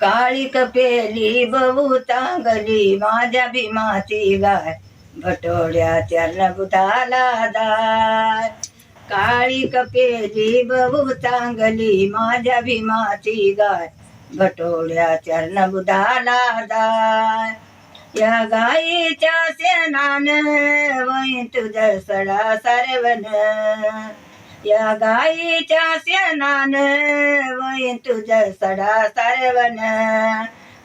काळी कपेली बहु चांगली माझ्या भीमाची गाय. भटोड्या चरण बुधाला दाय काळी कपेली बहु चांगली माझ्या भीमाची गाय. भटोड्या चरण बुधाला दाय या गाईच्या सेनान वै तुझ सडा सर्वन या गाईच्या सेनान वै तुझ सडा सरवण.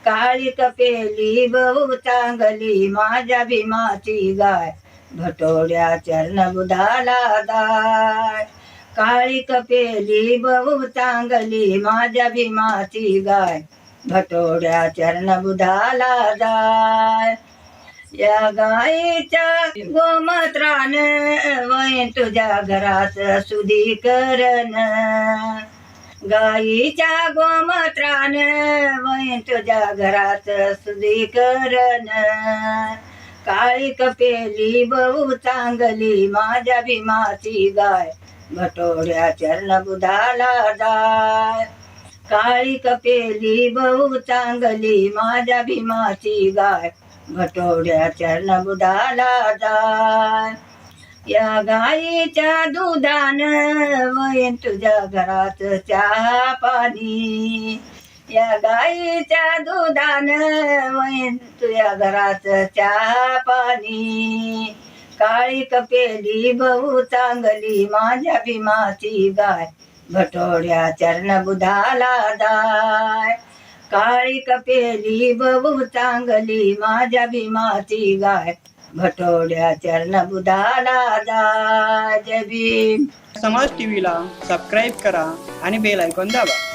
काळी कपेली बहु चांगली माझ्या भीमाची गाय. भटोड्या चरण बुधाला दाय काळी कपेली बहु चांगली माझ्या भीमाची गाय. भटोड्या चरण बुधाला दाय या गाईच्या गोमत्रान वय तुझ्या घरात सुधीकरण गाईच्या गोमत्रान वय तुझ्या घरात सुधीकरण काळी कपेली बहु चांगली माझ्या भीमाची गाय भटोड्या चरण बुधाला जाय. काळी कपेली बहु चांगली माझ्या भीमाची गाय भटोड्या चरण बुधाला जाय. या गाईच्या दुधान वयन तुझ्या घरात चहा पाणी. या गाईच्या दुधान वयन तुझ्या घरात चहा पाणी. काळी कपेली बहु चांगली माझ्या भीमाची गाय. भटोड्या चरण बुधाला जाय. काळी कपेली बहु चांगली माझ्या भीमाची गाय. भटोड्या चरण बुधाला दाय जय भीम. समाज टीव्हीला सबस्क्राईब करा आणि बेल ऐकून दाबा.